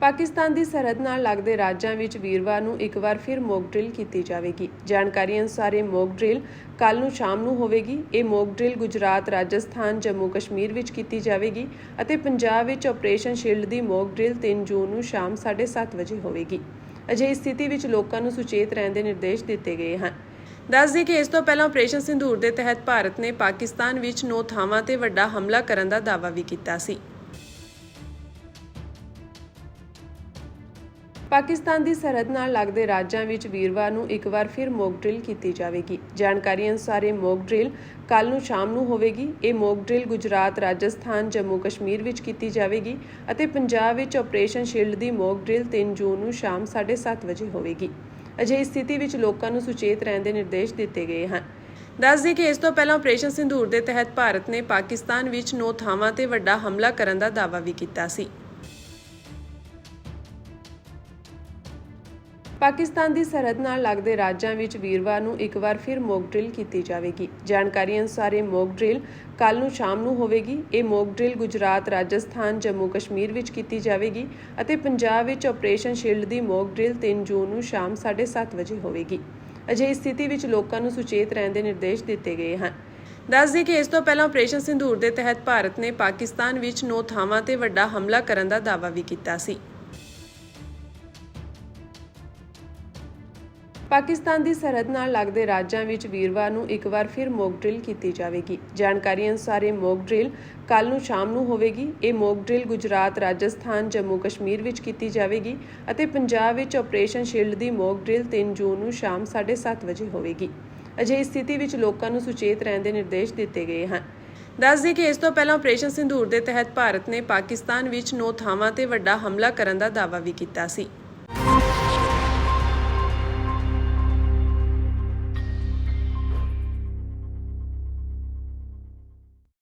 ਪਾਕਿਸਤਾਨ ਦੀ ਸਰਹੱਦ ਨਾਲ ਲੱਗਦੇ ਰਾਜਾਂ ਵਿੱਚ ਵੀਰਵਾਰ ਨੂੰ ਇੱਕ ਵਾਰ ਫਿਰ ਮੌਕ ਡਰਿਲ ਕੀਤੀ ਜਾਵੇਗੀ। ਜਾਣਕਾਰੀ ਅਨੁਸਾਰ ਇਹ ਮੌਕ ਡਰਿਲ ਕੱਲ ਨੂੰ ਸ਼ਾਮ ਨੂੰ ਹੋਵੇਗੀ। ਇਹ ਮੌਕ ਡਰਿਲ ਗੁਜਰਾਤ, ਰਾਜਸਥਾਨ ਜੰਮੂ ਕਸ਼ਮੀਰ ਵਿੱਚ ਕੀਤੀ ਜਾਵੇਗੀ ਅਤੇ ਪੰਜਾਬ ਵਿੱਚ ਆਪਰੇਸ਼ਨ ਸ਼ੀਲਡ ਦੀ ਮੌਕ ਡਰਿਲ 3 ਜੂਨ ਨੂੰ ਸ਼ਾਮ 7:30 ਵਜੇ ਹੋਵੇਗੀ। ਅਜਿਹੀ ਸਥਿਤੀ ਵਿੱਚ ਲੋਕਾਂ ਨੂੰ ਸੁਚੇਤ ਰਹਿਣ ਦੇ ਨਿਰਦੇਸ਼ ਦਿੱਤੇ ਗਏ ਹਨ। ਦੱਸ ਦਈਏ ਕਿ ਇਸ ਤੋਂ ਪਹਿਲਾਂ ਆਪਰੇਸ਼ਨ ਸਿੰਧੂਰ ਦੇ ਤਹਿਤ ਭਾਰਤ ਨੇ ਪਾਕਿਸਤਾਨ ਵਿੱਚ ਨੌ ਥਾਵਾਂ ਤੇ ਵੱਡਾ ਹਮਲਾ ਕਰਨ ਦਾ ਦਾਅਵਾ ਵੀ ਕੀਤਾ ਸੀ। ਪਾਕਿਸਤਾਨ ਦੀ ਸਰਹੱਦ ਨਾਲ ਲੱਗਦੇ ਰਾਜਾਂ ਵਿੱਚ ਵੀਰਵਾਰ ਨੂੰ ਇੱਕ ਵਾਰ ਫਿਰ ਮੌਕ ਡਰਿਲ ਕੀਤੀ ਜਾਵੇਗੀ। ਜਾਣਕਾਰੀ ਅਨੁਸਾਰ ਇਹ ਮੌਕ ਡਰਿਲ ਕੱਲ ਨੂੰ ਸ਼ਾਮ ਨੂੰ ਹੋਵੇਗੀ। ਇਹ ਮੌਕ ਡਰਿਲ ਗੁਜਰਾਤ, ਰਾਜਸਥਾਨ ਜੰਮੂ ਕਸ਼ਮੀਰ ਵਿੱਚ ਕੀਤੀ ਜਾਵੇਗੀ ਅਤੇ ਪੰਜਾਬ ਵਿੱਚ ਆਪਰੇਸ਼ਨ ਸ਼ੀਲਡ ਦੀ ਮੌਕ ਡਰਿਲ 3 ਜੂਨ ਨੂੰ ਸ਼ਾਮ 7:30 ਵਜੇ ਹੋਵੇਗੀ। ਅਜਿਹੀ ਸਥਿਤੀ ਵਿੱਚ ਲੋਕਾਂ ਨੂੰ ਸੁਚੇਤ ਰਹਿਣ ਦੇ ਨਿਰਦੇਸ਼ ਦਿੱਤੇ ਗਏ ਹਨ। ਦੱਸ ਦਈਏ ਕਿ ਇਸ ਤੋਂ ਪਹਿਲਾਂ ਆਪਰੇਸ਼ਨ ਸਿੰਧੂਰ ਦੇ ਤਹਿਤ ਭਾਰਤ ਨੇ ਪਾਕਿਸਤਾਨ ਵਿੱਚ ਨੌ ਥਾਵਾਂ ਤੇ ਵੱਡਾ ਹਮਲਾ ਕਰਨ ਦਾ ਦਾਅਵਾ ਵੀ ਕੀਤਾ ਸੀ। ਪਾਕਿਸਤਾਨ ਦੀ ਸਰਹੱਦ ਨਾਲ ਲੱਗਦੇ ਰਾਜਾਂ ਵਿੱਚ ਵੀਰਵਾਰ ਨੂੰ ਇੱਕ ਵਾਰ ਫਿਰ ਮੌਕ ਡਰਿਲ ਕੀਤੀ ਜਾਵੇਗੀ। ਜਾਣਕਾਰੀ ਅਨੁਸਾਰ ਇਹ ਮੌਕ ਡਰਿਲ ਕੱਲ ਨੂੰ ਸ਼ਾਮ ਨੂੰ ਹੋਵੇਗੀ। ਇਹ ਮੌਕ ਡਰਿਲ ਗੁਜਰਾਤ, ਰਾਜਸਥਾਨ ਜੰਮੂ ਕਸ਼ਮੀਰ ਵਿੱਚ ਕੀਤੀ ਜਾਵੇਗੀ ਅਤੇ ਪੰਜਾਬ ਵਿੱਚ ਆਪਰੇਸ਼ਨ ਸ਼ੀਲਡ ਦੀ ਮੌਕ ਡਰਿਲ 3 ਜੂਨ ਨੂੰ ਸ਼ਾਮ 7:30 ਵਜੇ ਹੋਵੇਗੀ। ਅਜਿਹੀ ਸਥਿਤੀ ਵਿੱਚ ਲੋਕਾਂ ਨੂੰ ਸੁਚੇਤ ਰਹਿਣ ਦੇ ਨਿਰਦੇਸ਼ ਦਿੱਤੇ ਗਏ ਹਨ। ਦੱਸ ਦਈਏ ਕਿ ਇਸ ਤੋਂ ਪਹਿਲਾਂ ਆਪਰੇਸ਼ਨ ਸਿੰਧੂਰ ਦੇ ਤਹਿਤ ਭਾਰਤ ਨੇ ਪਾਕਿਸਤਾਨ ਵਿੱਚ ਨੌ ਥਾਵਾਂ ਤੇ ਵੱਡਾ ਹਮਲਾ ਕਰਨ ਦਾ ਦਾਅਵਾ ਵੀ ਕੀਤਾ ਸੀ। ਪਾਕਿਸਤਾਨ ਦੀ ਸਰਹੱਦ ਨਾਲ ਲੱਗਦੇ ਰਾਜਾਂ ਵਿੱਚ ਵੀਰਵਾਰ ਨੂੰ ਇੱਕ ਵਾਰ ਫਿਰ ਮੌਕ ਡਰਿਲ ਕੀਤੀ ਜਾਵੇਗੀ। ਜਾਣਕਾਰੀ ਅਨੁਸਾਰ ਇਹ ਮੌਕ ਡਰਿਲ ਕੱਲ ਨੂੰ ਸ਼ਾਮ ਨੂੰ ਹੋਵੇਗੀ। ਇਹ ਮੌਕ ਡਰਿਲ ਗੁਜਰਾਤ, ਰਾਜਸਥਾਨ ਜੰਮੂ ਕਸ਼ਮੀਰ ਵਿੱਚ ਕੀਤੀ ਜਾਵੇਗੀ ਅਤੇ ਪੰਜਾਬ ਵਿੱਚ ਆਪਰੇਸ਼ਨ ਸ਼ੀਲਡ ਦੀ ਮੌਕ ਡਰਿਲ 3 ਜੂਨ ਨੂੰ ਸ਼ਾਮ 7:30 ਵਜੇ ਹੋਵੇਗੀ ਅਜਿਹੀ ਸਥਿਤੀ ਵਿੱਚ ਲੋਕਾਂ ਨੂੰ ਸੁਚੇਤ ਰਹਿਣ ਦੇ ਨਿਰਦੇਸ਼ ਦਿੱਤੇ ਗਏ ਹਨ ਦੱਸ ਦਈਏ ਕਿ ਇਸ ਤੋਂ ਪਹਿਲਾਂ ਆਪਰੇਸ਼ਨ ਸਿੰਧੂਰ ਦੇ ਤਹਿਤ ਭਾਰਤ ਨੇ ਪਾਕਿਸਤਾਨ ਵਿੱਚ ਨੌ ਥਾਵਾਂ ਤੇ ਵੱਡਾ ਹਮਲਾ ਕਰਨ ਦਾ ਦਾਅਵਾ ਵੀ ਕੀਤਾ ਸੀ ਪਾਕਿਸਤਾਨ ਦੀ ਸਰਹੱਦ ਨਾਲ ਲੱਗਦੇ ਰਾਜਾਂ ਵਿੱਚ ਵੀਰਵਾਰ ਨੂੰ ਇੱਕ ਵਾਰ ਫਿਰ ਮੌਕ ਡਰਿਲ ਕੀਤੀ ਜਾਵੇਗੀ ਜਾਣਕਾਰੀ ਅਨੁਸਾਰ ਇਹ ਮੌਕ ਡਰਿਲ ਕੱਲ ਨੂੰ ਸ਼ਾਮ ਨੂੰ ਹੋਵੇਗੀ ਇਹ ਮੌਕ ਡਰਿਲ ਗੁਜਰਾਤ ਰਾਜਸਥਾਨ ਜੰਮੂ ਕਸ਼ਮੀਰ ਵਿੱਚ ਕੀਤੀ ਜਾਵੇਗੀ ਅਤੇ ਪੰਜਾਬ ਵਿੱਚ ਆਪਰੇਸ਼ਨ ਸ਼ੀਲਡ ਦੀ ਮੌਕ ਡਰਿਲ 3 ਜੂਨ ਨੂੰ ਸ਼ਾਮ 7:30 ਵਜੇ ਹੋਵੇਗੀ। ਅਜਿਹੀ ਸਥਿਤੀ ਵਿੱਚ ਲੋਕਾਂ ਨੂੰ ਸੁਚੇਤ ਰਹਿਣ ਦੇ ਨਿਰਦੇਸ਼ ਦਿੱਤੇ ਗਏ ਹਨ। ਦੱਸ ਕਿ ਇਸ ਤੋਂ ਪਹਿਲਾਂ ਆਪਰੇਸ਼ਨ ਸਿੰਧੂਰ ਦੇ ਤਹਿਤ ਭਾਰਤ ਨੇ ਪਾਕਿਸਤਾਨ ਵਿੱਚ ਨੌ ਥਾਵਾਂ ਤੇ ਵੱਡਾ ਹਮਲਾ ਕਰਨ ਦਾ ਦਾਅਵਾ ਵੀ ਕੀਤਾ ਸੀ।